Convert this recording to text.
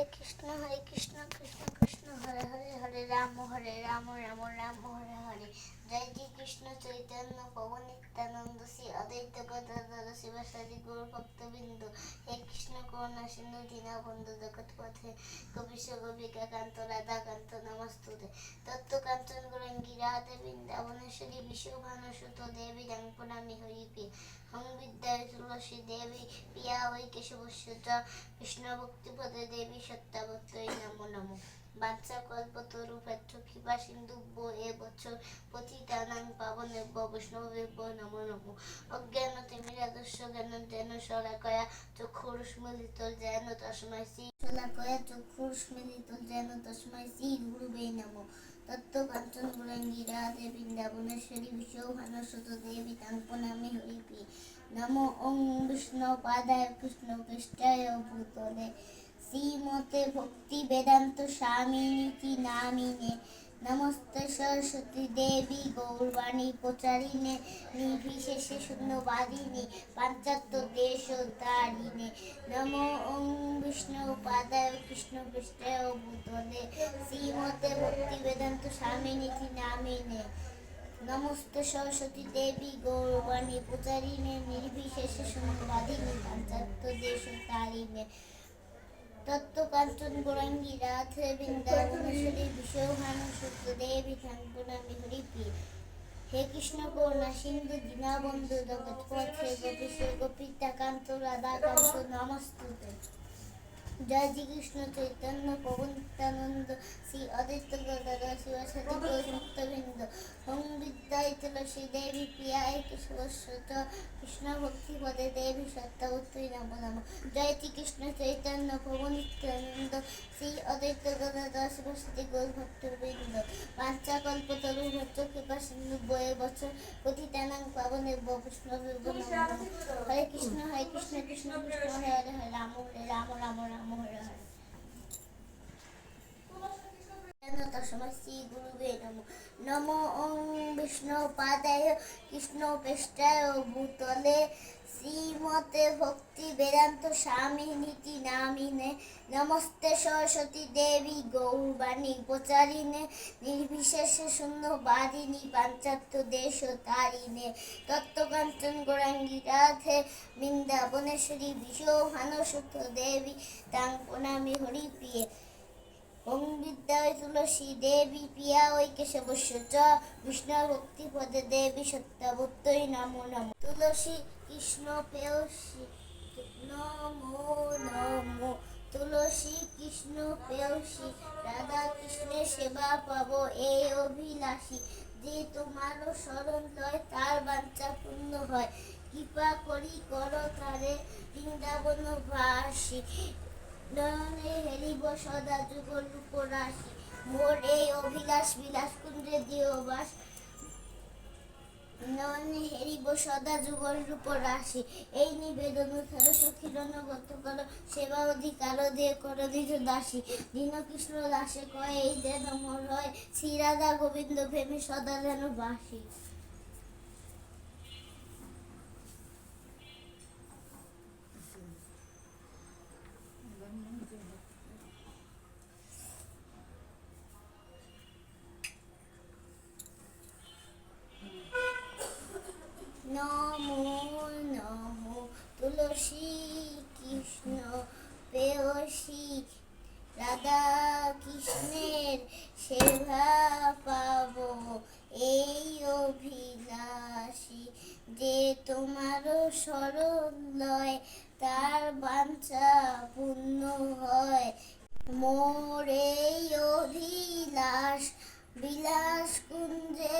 হরে কৃষ্ণ হরে কৃষ্ণ কৃষ্ণ কৃষ্ণ, হরে হরে হরে রাম হরে রাম রাম রাম, হরে হরে। জয় শ্রী কৃষ্ণ চৈতন্য পবন নিত্যানন্দ, শ্রী অদ্বৈত গদাধর শিবাসাদি গুরু ভক্তবৃন্দ। হে কৃষ্ণ, করুণা, সিন্ধু, দীনবন্ধু জগৎ পথে কবিশ গোপিকা কান্ত রাধা কান্ত নমস্তুতে তত্ত্ব কাঞ্চন রাধে বৃন্দাবনেশ্বরী বিশ্বভানুসুত দেবী রঙ্গনামী হরিপি হং বিদ্যায় তুলসী দেবী পিয়া ওই কেশবস্য কৃষ্ণ ভক্তিপদে দেবী সত্যাবত্তই নমো নমো। বাচ্চা কল্পতরু পেত্র কৃপা সিন্ধু এ বছর পতিতানাং পাবনে বৈষ্ণবেব নমো নমো। অজ্ঞানতে মিরাদস্য জ্ঞান যেন শলাকয়া চক্ষুরস্মলিত যেন তস্মৈ শ্রী শলাকয়া চক্ষুরস্মলিত যেন তস্মৈ শ্রী গুরুবে নমো। তত্ত্ব কাঞ্চন গুরঙ্গী রাধে বৃন্দাবনেশ্বরী বিশ্বভানুসুত দেবী তাঙ্কনামে হরিপি। নম ওং বিষ্ণু পাদায় কৃষ্ণ পৃষ্ঠায় ভূতলে। শ্রীমতে ভক্তি বেদান্ত স্বামিনীতি নামিনে। নমস্তে সরস্বতী দেবী, গৌরবাণী, প্রচারিণে, নির্বিশেষে শূন্যবাদিনী পাঞ্চাত্য দেশ তারিণে নম ওং বিষ্ণু পাদায় কৃষ্ণ পৃষ্ঠায় ভূতলে। শ্রীমতে ভক্তি বেদান্ত স্বামিনীতি নামিনে। নমস্তে সরস্বতী দেবী, গৌরবাণী, প্রচারিণে, নির্বিশেষে শূন্যবাদিনী পাঞ্চাত্য দেশ তারিণে তত্ত্ব কাঞ্চন গোরাঙ্গী রাধে বৃন্দাবনেশ্বরী বিশ্বভানু সত্য দেবী কান্তনামী হরিপি হে কৃষ্ণ করুণা সিন্ধু, দীনাবন্ধু জগৎ পথে গোপীশ গোপিতা, কান্ত, রাধা, কান্ত, নমস্তুতে। জয় শ্রী কৃষ্ণ চৈতন্য পবন নিত্যানন্দ শ্রী অদিত্য গদাধর শিবাসাদি গৌরভক্তবৃন্দ ওম বিদ্যায় তুলসী দেবী প্রিয়ায় কেশবস্বত কৃষ্ণ ভক্তি পদে দেবী সত্যাবত্তী নম নম। জয় শ্রী কৃষ্ণ চৈতন্য পবন নিত্যানন্দ শ্রী অদ্বৈত গদাধর শিবাসাদি গৌরভক্তবৃন্দ পাঞ্চা কল্পতরু ভট্ট কৃপা সিন্ধু বয়ে বছর পতিতানাং পাবনে বৈষ্ণব হরে কৃষ্ণ হরে কৃষ্ণ কৃষ্ণ কৃষ্ণ হরে হরে হরে রাম হরে রাম রাম রাম হরে হরে তসময় শ্রী গুরুবে নম নম শ্রীমতে ভক্তি বেদান্ত স্বামী নীতি নামিনে, নমস্তে সরস্বতী দেবী গৌরবাণী প্রচারিণে নির্বিশেষে শূন্য বাদিনী পাঞ্চাত্য দেশ তারিণে, তত্ত্বকাঞ্চন গোরাঙ্গী রাধে, বৃন্দাবনেশ্বরী বিশ্বভানুসুত দেবী, তাং প্রণামী হরিপ্রিয়ে ওং বিদ্যায় তুলসী দেবী পিয়া ওই কেশবস্য চ বিষ্ণু ভক্তি পদে দেবী সত্যাবত্তই নমো নমো। তুলসী কৃষ্ণ পেয়সী নমো নমো। তুলসী কৃষ্ণ পেয়সী রাধা কৃষ্ণের সেবা পাবো এই অভিলাষী। যে তোমারও শরণ লয়, তার বাঞ্ছা পূর্ণ হয়। কৃপা করি করো তারে বৃন্দাবন ভাসী নয়নে হেরিব সদা যুগল রূপরাশি মোর এই অভিলাষ বিলাস কুঞ্জে দিও বাস। হেরিব সদা যুগল রূপরাশি এই নিবেদন ছাড়ো সখিরণ সেবা অধিকার দিয়ে করে নিজ দাসী। দীনকৃষ্ণ দাসে কয়, এই যেন মর হয়। শ্রীরাধা গোবিন্দ প্রেমী সদা যেন বাসী নমো নমো তুলসী কৃষ্ণ পেয়সী রাধা কৃষ্ণের সেবা পাবো। এই অভিলাষী যে তোমারও শরণ লয়, তার বাঞ্ছা পূর্ণ হয়। মোর এই অভিলাষ বিলাস কুঞ্জে